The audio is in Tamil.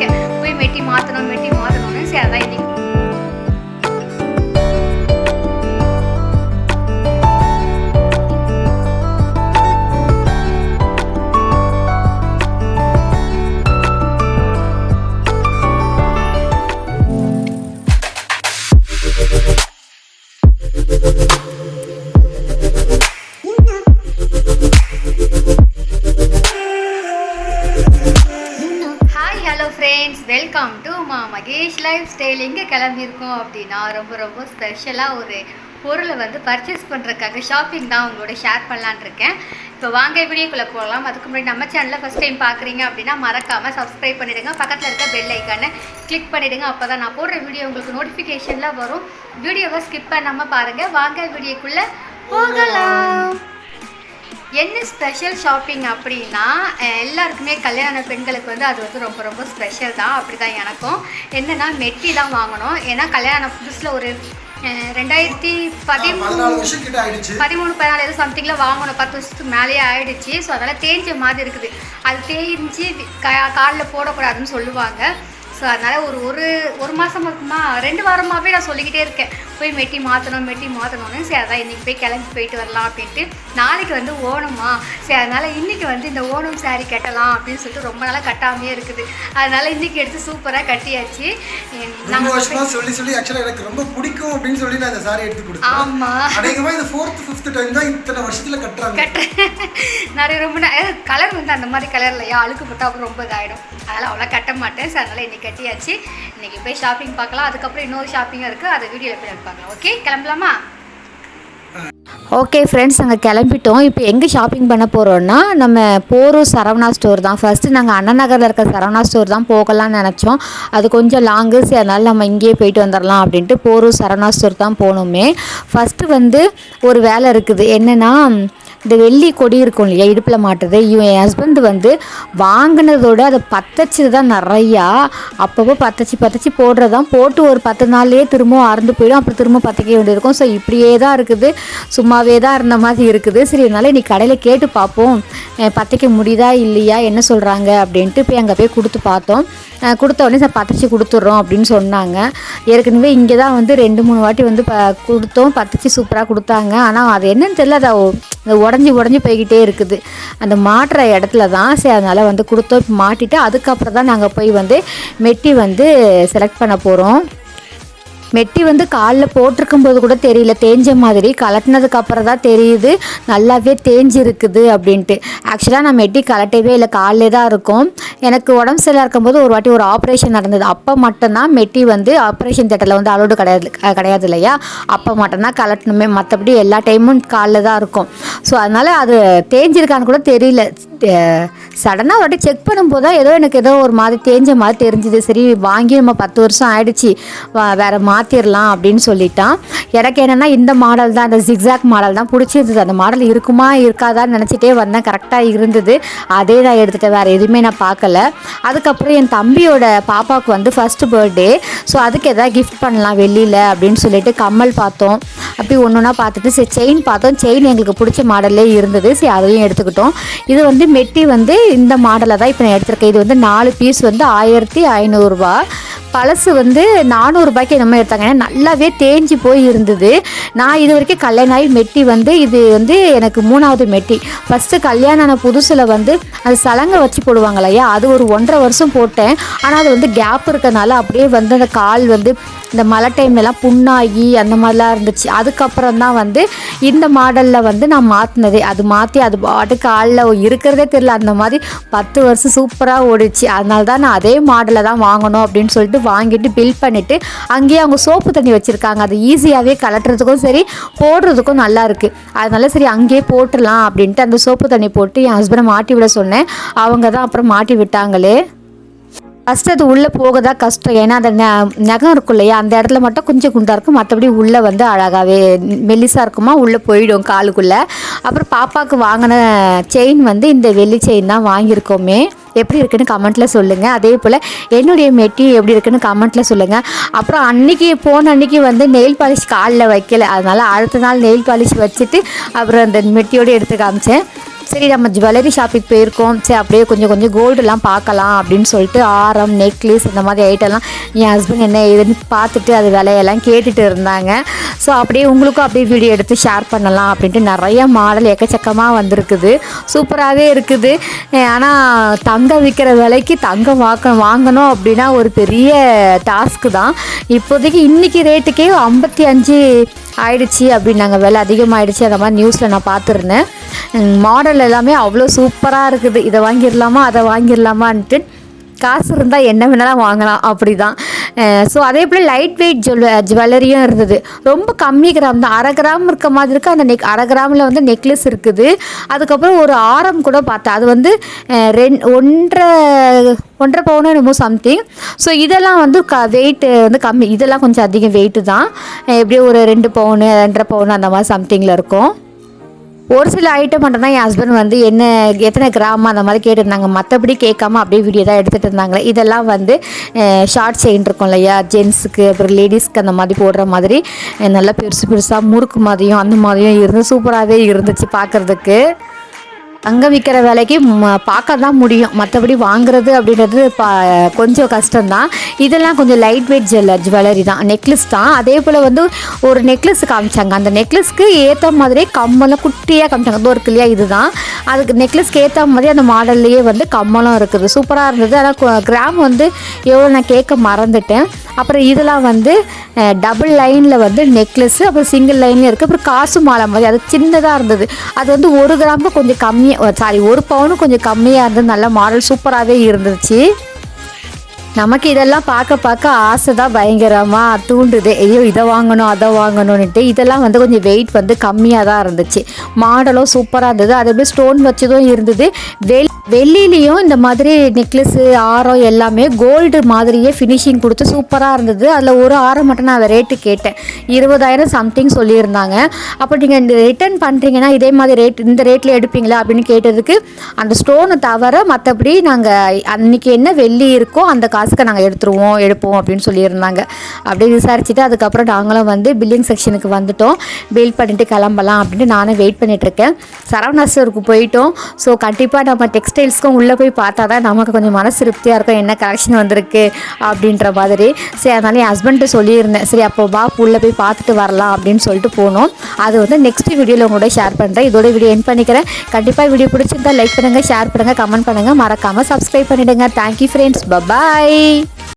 இருக்கேன். போய் மெட்டி மாற்றணும் மெட்டி மாற்றணும்னு சரி அதான் இன்னைக்கு ஃப்ரெண்ட்ஸ் வெல்கம் டு மா மகேஷ் லைஃப் ஸ்டைல் எங்கே கிளம்பியிருக்கோம் அப்படின்னா ரொம்ப ரொம்ப ஸ்பெஷலாக ஒரு பொருளை வந்து பர்ச்சேஸ் பண்ணுறதுக்காக ஷாப்பிங் தான் உங்களோட ஷேர் பண்ணலான்னு இருக்கேன். இப்போ வாங்க வீடியோக்குள்ளே போகலாம். அதுக்கு முன்னாடி நம்ம சேனலில் ஃபஸ்ட் டைம் பார்க்குறீங்க அப்படின்னா மறக்காமல் சப்ஸ்கிரைப் பண்ணிவிடுங்க பக்கத்தில் இருக்க பெல் ஐக்கானை கிளிக் பண்ணிவிடுங்க அப்போ தான் நான் போடுற வீடியோ உங்களுக்கு நோட்டிஃபிகேஷனில் வரும். வீடியோவை ஸ்கிப் பண்ணாமல் பாருங்கள் வாங்க வீடியோக்குள்ளே போகலாம். என்ன ஸ்பெஷல் ஷாப்பிங் அப்படின்னா எல்லாருக்குமே கல்யாண பெண்களுக்கு வந்து அது வந்து ரொம்ப ரொம்ப ஸ்பெஷல் தான். அப்படி தான் எனக்கும். என்னென்னா மெட்டி தான் வாங்கணும். ஏன்னா கல்யாணம் புதுசில் ஒரு ரெண்டாயிரத்தி பதிமூணு பதிமூணு பதினாலு ஏதோ சம்திங்கில் வாங்கணும். பத்து வருஷத்துக்கு மேலேயே ஆயிடுச்சு. ஸோ அதெல்லாம் தேஞ்ச மாதிரி இருக்குது. அது தேய்ஞ்சி கா காலில் போடக்கூடாதுன்னு சொல்லுவாங்க. ஸோ அதனால் ஒரு ஒரு ஒரு மாதம் இருக்குமா? ரெண்டு வாரமாகவே நான் சொல்லிக்கிட்டே இருக்கேன். போய் மெட்டி மாற்றணும் மெட்டி மாற்றணும்னு சரி அதான் இன்றைக்கி போய் கிளம்பி போயிட்டு வரலாம் அப்படின்ட்டு நாளைக்கு வந்து ஓணமா? சரி அதனால் இன்றைக்கி வந்து இந்த ஓணம் saree கட்டலாம் அப்படின்னு சொல்லிட்டு ரொம்ப நாளாக கட்டாமையே இருக்குது. அதனால் இன்றைக்கி எடுத்து சூப்பராக கட்டியாச்சு. நாங்கள் சொல்லி சொல்லி ஆக்சுவலா எனக்கு ரொம்ப பிடிக்கும் அப்படின்னு சொல்லி நான் இந்த சாரி எடுத்து கொடுத்தேன். ஆமாம் அநேகமா இந்த ஃபோர்த் ஃபிஃப்த் டைம் தான் இத்தனை வருஷத்துல கட்டுறாங்க. கட்டுறேன் நிறைய ரொம்ப கலர் வந்து அந்த மாதிரி கலர் இல்லையா? அழுக்கு போட்டால் அப்புறம் ரொம்ப இதாகிடும் அதனால் அவ்வளோ கட்ட மாட்டேன். ஸோ அதனால் இன்றைக்கி கட்டியாச்சு. இன்றைக்கி போய் ஷாப்பிங் பார்க்கலாம். அதுக்கப்புறம் இன்னொரு ஷாப்பிங்கும் இருக்குது அதை வீடியோவில் போய் பார்க்கலாம் ஓகே கிளம்பலாமா? ஓகே ஃப்ரெண்ட்ஸ் நாங்கள் கிளம்பிட்டோம். இப்போ எங்கே ஷாப்பிங் பண்ண போகிறோன்னா நம்ம போரூர் சரவணா ஸ்டோர் தான். ஃபஸ்ட்டு நாங்கள் அண்ணா நகரில் இருக்க சரவணா ஸ்டோர் தான் போகலாம்னு நினச்சோம். அது கொஞ்சம் லாங்கு சரி அதனால் நம்ம இங்கேயே போயிட்டு வந்துடலாம் அப்படின்ட்டு போரூர் சரவணா ஸ்டோர் தான் போகணுமே ஃபஸ்ட்டு வந்து ஒரு வேலை இருக்குது. என்னென்னா இந்த வெள்ளி கொடி இருக்கும் இல்லையா இடுப்பில் மாட்டுறது இவன் என் ஹஸ்பண்ட் வந்து வாங்கினதோட அதை பத்தச்சு தான் நிறையா. அப்பப்போ பத்தச்சு பத்தச்சு போடுறது தான். போட்டு ஒரு பத்து நாள்லேயே திரும்பவும் அறந்து போயிடும். அப்புறம் திரும்ப பத்திக்க வேண்டியிருக்கும் ஸோ இப்படியே தான் இருக்குது. சும்மாவே தான் இருந்த மாதிரி இருக்குது. சரி அதனால நீ கடையில் கேட்டு பார்ப்போம். அஹ் பத்திக்க முடியுதா இல்லையா என்ன சொல்கிறாங்க அப்படின்ட்டு போய் அங்கே போய் கொடுத்து பார்த்தோம். கொடுத்த உடனே சார் பத்திச்சு கொடுத்துட்றோம் அப்படின்னு சொன்னாங்க. ஏற்கனவே இங்கே தான் வந்து ரெண்டு மூணு வாட்டி வந்து ப கொடுத்தோம். பத்திச்சு சூப்பராக கொடுத்தாங்க. ஆனால் அது என்னன்னு தெரியல. அதை உடஞ்சி உடஞ்சி போய்கிட்டே இருக்குது. அந்த மாட்டுற இடத்துல தான் சரி அதனால் வந்து கொடுத்தோம். இப்போ மாட்டிட்டு அதுக்கப்புறம் தான் நாங்கள் போய் வந்து மெட்டி வந்து செலக்ட் பண்ண போகிறோம் மெட்டி வந்து காலில் போட்டிருக்கும் போது கூட தெரியல. தேஞ்ச மாதிரி. கலட்டினதுக்கு அப்புறம் தான் தெரியுது. நல்லாவே தேஞ்சிருக்குது அப்படின்ட்டு. ஆக்சுவலாக நான் மெட்டி கலட்டவே இல்லை. காலிலே தான் இருக்கும். எனக்கு உடம்பு சரியாக இருக்கும்போது ஒரு வாட்டி ஒரு ஆப்ரேஷன் நடந்தது. அப்போ மட்டும்தான் மெட்டி வந்து ஆப்ரேஷன் தேட்டரில் வந்து அலோடு கிடையாது கிடையாது இல்லையா? அப்போ மட்டும்தான் கலட்டணுமே. மற்றபடி எல்லா டைமும் காலில் தான் இருக்கும். ஸோ அதனால் அது தேஞ்சிருக்கான்னு கூட தெரியல. சடனாக ஒரு செக் பண்ணும்போது தான் ஏதோ எனக்கு ஏதோ ஒரு மாதிரி தேஞ்ச மாதிரி தெரிஞ்சுது. சரி வாங்கி நம்ம பத்து வருஷம் ஆயிடுச்சு. வேறு வேற மாற்றிடலாம் அப்படின்னு சொல்லிட்டான். எனக்கு என்னென்னா இந்த மாடல் தான் இந்த ஜிக்ஸாக் மாடல் தான் பிடிச்சிருந்தது. அந்த மாடல் இருக்குமா இருக்காதான்னு நினச்சிட்டே வந்தேன். கரெக்டாக இருந்தது. அதே நான் எடுத்துகிட்டேன் வேறு எதுவுமே நான் பார்க்கல. அதுக்கப்புறம் என் தம்பியோட பாப்பாவுக்கு வந்து ஃபஸ்ட்டு பர்த்டே ஸோ அதுக்கு எதாவது கிஃப்ட் பண்ணலாம் வெளியில் அப்படின்னு சொல்லிட்டு கம்மல் பார்த்தோம். அப்படி ஒன்று ஒன்றா பார்த்துட்டு சரி செயின் பார்த்தோம். செயின் எங்களுக்கு பிடிச்ச மாடல்லே இருந்தது. சரி அதையும் எடுத்துக்கிட்டோம். இது வந்து மெட்டி வந்து இந்த மாடலை தான் இப்போ நான் எடுத்திருக்கேன். இது வந்து நாலு பீஸ் வந்து ஆயிரத்தி ஐநூறுரூவா பழசு வந்து நானூறுரூபாய்க்கு என்னமோ எடுத்தாங்க. ஏன்னா நல்லாவே தேஞ்சு போய் இருந்தது. நான் இது வரைக்கும் கல்யாணம் ஆகி மெட்டி வந்து இது வந்து எனக்கு மூணாவது மெட்டி. ஃபஸ்ட்டு கல்யாணம் ஆன புதுசில் வந்து அது சலங்கை வச்சு போடுவாங்க இல்லையா அது ஒரு ஒன்றரை வருஷம் போட்டேன். ஆனால் அது வந்து கேப் இருக்கனால அப்படியே வந்து அந்த கால் வந்து இந்த மழை டைம்லலாம் புண்ணாகி அந்த மாதிரிலாம் இருந்துச்சு. அதுக்கப்புறம் தான் வந்து இந்த மாடலில் வந்து நான் மாற்றினதே அது மாற்றி அது பாட்டுக்கு ஆளில் இருக்கிறதே தெரில அந்த மாதிரி பத்து வருஷம் சூப்பராக ஓடிச்சு அதனால தான் நான் அதே மாடலை தான் வாங்கணும் அப்படின்னு சொல்லிட்டு வாங்கிட்டு பில் பண்ணிவிட்டு அங்கேயே அவங்க சோப்பு தண்ணி வச்சுருக்காங்க. அது ஈஸியாகவே கலட்டுறதுக்கும் சரி போடுறதுக்கும் நல்லாயிருக்கு அதனால சரி அங்கேயே போட்டுடலாம் அப்படின்ட்டு அந்த சோப்பு தண்ணி போட்டு என் ஹஸ்பண்டை மாட்டி விட சொன்னேன். அவங்க தான் அப்புறம் மாட்டி விட்டாங்களே. ஃபஸ்ட்டு அது உள்ளே போக தான் கஷ்டம். ஏன்னா அந்த நகம் இருக்கும் இல்லையா? அந்த இடத்துல மட்டும் கொஞ்சம் குண்டாக இருக்கும். மற்றபடி உள்ளே வந்து அழகாகவே மெல்லிசாக இருக்குமா? உள்ளே போயிடும் காலுக்குள்ளே. அப்புறம் பாப்பாவுக்கு வாங்கின செயின் வந்து இந்த வெள்ளி செயின் தான் வாங்கியிருக்கோமே. எப்படி இருக்குன்னு கமெண்ட்டில் சொல்லுங்கள் அதே போல் என்னுடைய மெட்டி எப்படி இருக்குன்னு கமெண்ட்டில் சொல்லுங்கள் அப்புறம் அன்னைக்கு போன அன்னைக்கு வந்து நெயில் பாலிஷ் காலில் வைக்கல. அதனால் அடுத்த நாள் நெயில் பாலிஷ் வச்சுட்டு அப்புறம் அந்த மெட்டியோடு எடுத்து காமிச்சேன். சரி நம்ம ஜுவல்லரி ஷாப்பிங் போயிருக்கோம். சரி அப்படியே கொஞ்சம் கொஞ்சம் கோல்டுலாம் பார்க்கலாம் அப்படின்னு சொல்லிட்டு ஆரம் நெக்லஸ் இந்த மாதிரி ஐட்டம்லாம் என் ஹஸ்பண்ட் என்ன ஏதுன்னு பார்த்துட்டு அது விலையெல்லாம் கேட்டுட்டு இருந்தாங்க. ஸோ அப்படியே உங்களுக்கும் அப்படியே வீடியோ எடுத்து ஷேர் பண்ணலாம் அப்படின்ட்டு நிறைய மாடல் எக்கச்சக்கமாக வந்திருக்குது. சூப்பராகவே இருக்குது. ஆனால் தங்கம் விற்கிற விலைக்கு தங்கம் வாக்க வாங்கணும் அப்படின்னா ஒரு பெரிய டாஸ்க்கு தான். இப்போதைக்கு இன்றைக்கி ரேட்டுக்கே ஐம்பத்தி அஞ்சு ஆயிடுச்சு அப்படின்னாங்க விலை அதிகமாகிடுச்சு அந்த மாதிரி நியூஸில் நான் பார்த்துருந்தேன். மாடல் எல்லாமே அவ்வளோ சூப்பராக இருக்குது. இதை வாங்கிடலாமா அதை வாங்கிடலாமான்ட்டு காசு இருந்தால் என்ன வேணாலும் வாங்கலாம். அப்படி தான் ஸோ அதே போல் லைட் வெயிட் ஜுவல் ஜுவல்லரியும் இருந்தது. ரொம்ப கம்மி கிராம் தான். அரை கிராம் இருக்க மாதிரி இருக்குது அந்த நெக் அரை கிராமில் வந்து நெக்லஸ் இருக்குது. அதுக்கப்புறம் ஒரு ஆரம் கூட பார்த்தேன். அது வந்து ரெண் ஒன்றரை ஒன்றரை பவுனோ என்னமோ சம்திங் ஸோ இதெல்லாம் வந்து க வெயிட்டு வந்து கம்மி. இதெல்லாம் கொஞ்சம் அதிகம் வெயிட்டு தான். எப்படியும் ஒரு ரெண்டு பவுனு ரெண்டரை பவுனு அந்த மாதிரி சம்திங்கில் இருக்கும். ஒரு சில ஐட்டம் மட்டும் தான் என் ஹஸ்பண்ட் வந்து என்ன எத்தனை கிராம் அந்த மாதிரி கேட்டிருந்தாங்க. மற்றபடி கேட்காம அப்படியே வீடியோ தான் எடுத்துகிட்டு இருந்தாங்களே. இதெல்லாம் வந்து ஷார்ட் செயின் இருக்கும் இல்லையா? ஜென்ஸுக்கு அப்புறம் லேடிஸ்க்கு அந்த மாதிரி போடுற மாதிரி நல்லா பெருசு பெருசாக முறுக்கு மாதிரியும் அந்த மாதிரியும் இருந்து சூப்பராகவே இருந்துச்சு பார்க்குறதுக்கு. அங்கே விற்கிற விலைக்கு பார்க்க தான் முடியும். மற்றபடி வாங்குறது அப்படின்றது பா கொஞ்சம் கஷ்டம்தான். இதெல்லாம் கொஞ்சம் லைட் வெயிட் ஜுவல்ல ஜுவல்லரி தான். நெக்லஸ் தான். அதே போல் வந்து ஒரு நெக்லஸ் காமிச்சாங்க. அந்த நெக்லஸ்க்கு ஏற்ற மாதிரி கம்மலும் குட்டியாக காமிச்சாங்க. அது இருக்கு இல்லையா? இதுதான். அதுக்கு நெக்லஸ்க்கு ஏற்ற மாதிரி அந்த மாடல்லையே வந்து கம்மலும் இருக்குது. சூப்பராக இருந்தது. ஆனால் கிராம் வந்து எவ்வளோ நான் கேட்க மறந்துட்டேன். அப்புறம் இதெல்லாம் வந்து டபுள் லைனில் வந்து நெக்லஸ்ஸு அப்புறம் சிங்கிள் லைன்லேயும் இருக்குது அப்புறம் காசு மாலை மாதிரி. அது சின்னதாக இருந்தது. அது வந்து ஒரு கிராமுக்கு கொஞ்சம் கம்மியாக சாரி ஒரு பவுனும் கொஞ்சம் கம்மியாக இருந்தது. நல்ல மாடல் சூப்பராகவே இருந்துச்சு. நமக்கு இதெல்லாம் பார்க்க பார்க்க ஆசை தான் பயங்கரமாக தூண்டுது. ஐயோ இதை வாங்கணும் அதை வாங்கணும்னுட்டு. இதெல்லாம் வந்து கொஞ்சம் வெயிட் வந்து கம்மியாக தான் இருந்துச்சு. மாடலும் சூப்பராக இருந்தது. அது அப்படியே ஸ்டோன் வச்சதும் இருந்தது. வெளி வெள்ளிலையும் இந்த மாதிரி நெக்லஸ்ஸு ஆரம் எல்லாமே கோல்டு மாதிரியே ஃபினிஷிங் கொடுத்து சூப்பராக இருந்தது. அதில் ஒரு ஆரம் மட்டும் நான் ரேட்டு கேட்டேன். இருபதாயிரம் சம்திங் சொல்லியிருந்தாங்க. அப்போ நீங்கள் இந்த ரிட்டர்ன் பண்ணுறீங்கன்னா இதே மாதிரி ரேட் இந்த ரேட்டில் எடுப்பீங்களா அப்படின்னு கேட்டதுக்கு அந்த ஸ்டோனை தவிர மற்றபடி நாங்கள் அன்றைக்கி என்ன வெள்ளி இருக்கோ அந்த காசுக்கு நாங்கள் எடுத்துருவோம் எடுப்போம் அப்படின்னு சொல்லியிருந்தாங்க. அப்படியே விசாரிச்சுட்டு அதுக்கப்புறம் நாங்களும் வந்து பில்லிங் செக்ஷனுக்கு வந்துட்டோம். பில் பண்ணிவிட்டு கிளம்பலாம் அப்படின்ட்டு நானும் வெயிட் பண்ணிகிட்ருக்கேன் சரவணா ஸ்டோருக்கு போயிட்டோம். ஸோ கண்டிப்பாக நம்ம டெக்ஸ்ட் டெக்ஸ்டைல்ஸ்க்கும் உள்ளே போய் பார்த்தா தான் நமக்கு கொஞ்சம் மனசு திருப்தியாக இருக்கும் என்ன கலெக்ஷன் வந்திருக்கு அப்படின்ற மாதிரி. சரி அதனால என் ஹஸ்பண்ட்டு சொல்லியிருந்தேன். சரி அப்போ பாப் உள்ளே போய் பார்த்துட்டு வரலாம் அப்படின்னு சொல்லிட்டு போனோம். அது வந்து நெக்ஸ்ட் வீடியோவில் உங்களோட ஷேர் பண்ணுறேன் இதோட வீடியோ என் பண்ணிக்கிறேன். கண்டிப்பாக வீடியோ பிடிச்சிருந்தா லைக் பண்ணுங்கள் ஷேர் பண்ணுங்கள் கமெண்ட் பண்ணுங்கள் மறக்காமல் சப்ஸ்கிரைப் பண்ணிவிடுங்க தேங்க்யூ ஃப்ரெண்ட்ஸ் பபாய்